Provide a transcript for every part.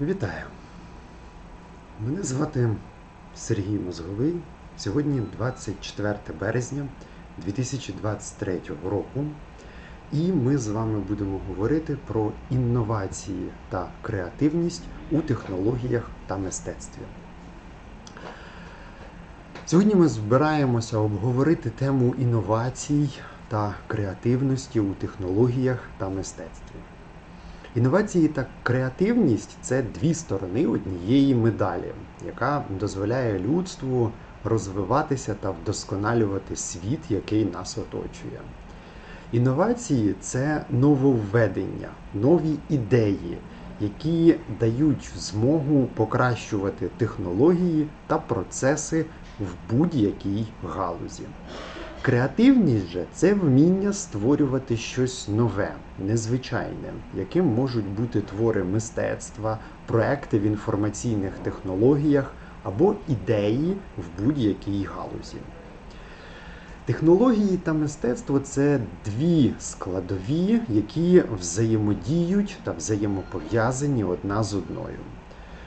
Вітаю! Мене звати Сергій Мозговий. Сьогодні 24 березня 2023 року, і ми з вами будемо говорити про інновації та креативність у технологіях та мистецтві. Сьогодні ми збираємося обговорити тему інновацій та креативності у технологіях та мистецтві. Інновації та креативність це дві сторони однієї медалі, яка дозволяє людству розвиватися та вдосконалювати світ, який нас оточує. Інновації це нововведення, нові ідеї, які дають змогу покращувати технології та процеси в будь-якій галузі. Креативність же це вміння створювати щось нове, незвичайне, яким можуть бути твори мистецтва, проекти в інформаційних технологіях або ідеї в будь-якій галузі. Технології та мистецтво це дві складові, які взаємодіють та взаємопов'язані одна з одною.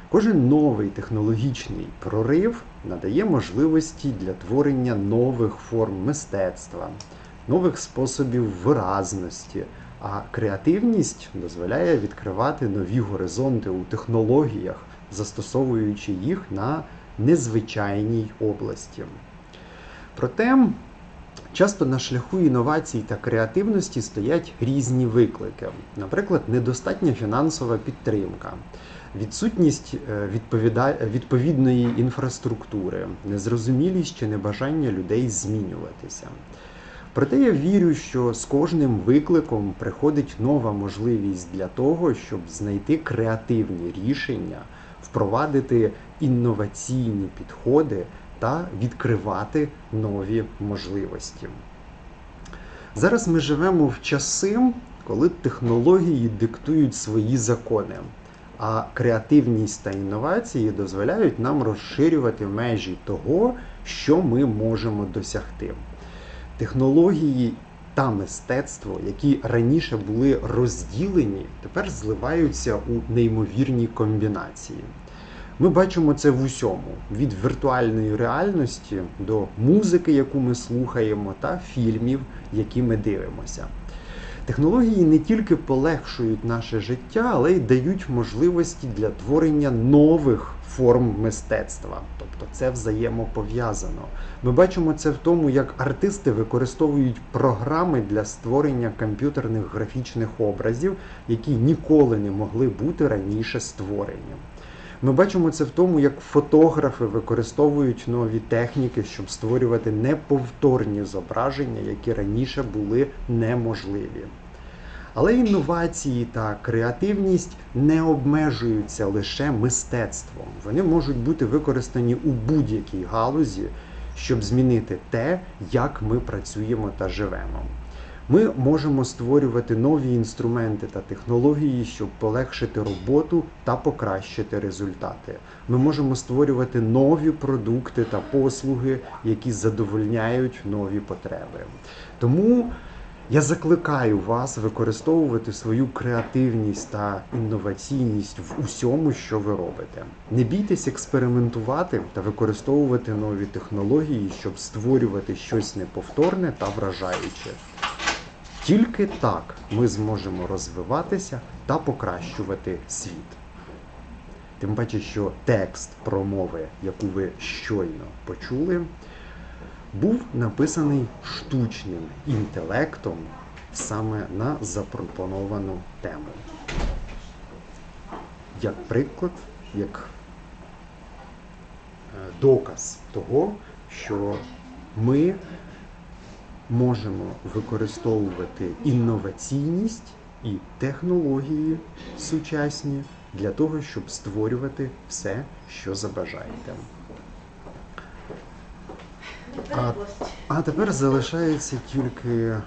Кожен новий технологічний прорив надає можливості для творення нових форм мистецтва, нових способів виразності, а креативність дозволяє відкривати нові горизонти у технологіях, застосовуючи їх на незвичайній області. Проте часто на шляху інновацій та креативності стоять різні виклики, наприклад, недостатня фінансова підтримка відсутність е, відповідної інфраструктури, незрозумілість чи небажання людей змінюватися. Проте я вірю, що з кожним викликом приходить нова можливість для того, щоб знайти креативні рішення, впровадити інноваційні підходи та відкривати нові можливості. Зараз ми живемо в часи, коли технології диктують свої закони, а креативність та інновації дозволяють нам розширювати межі того, що ми можемо досягти. Технології та мистецтво, які раніше були розділені, тепер зливаються у неймовірні комбінації. Ми бачимо це в усьому: від віртуальної реальності до музики, яку ми слухаємо, та фільмів, які ми дивимося. Технології не тільки полегшують наше життя, але й дають можливості для творення нових форм мистецтва. Тобто це взаємопов'язано. Ми бачимо це в тому, як артисти використовують програми для створення комп'ютерних графічних образів, які ніколи не могли бути раніше створені. Ми бачимо це в тому, як фотографи використовують нові техніки, щоб створювати неповторні зображення, які раніше були неможливі. Але інновації та креативність не обмежуються лише мистецтвом. Вони можуть бути використані у будь-якій галузі, щоб змінити те, як ми працюємо та живемо. Ми можемо створювати нові інструменти та технології, щоб полегшити роботу та покращити результати. Ми можемо створювати нові продукти та послуги, які задовольняють нові потреби. Тому я закликаю вас використовувати свою креативність та інноваційність в усьому, що ви робите. Не бійтесь експериментувати та використовувати нові технології, щоб створювати щось неповторне та вражаюче. Тільки так ми зможемо розвиватися та покращувати світ. Тим паче, що текст промови, яку ви щойно почули, був написаний штучним інтелектом саме на запропоновану тему. Як приклад, як е, доказ того, що ми можемо використовувати інноваційність і технології сучасні для того, щоб створювати все, що забажаєте. А, а тепер залишається тільки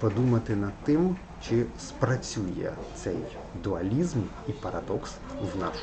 подумати над тим, чи спрацює цей дуалізм і парадокс в нашу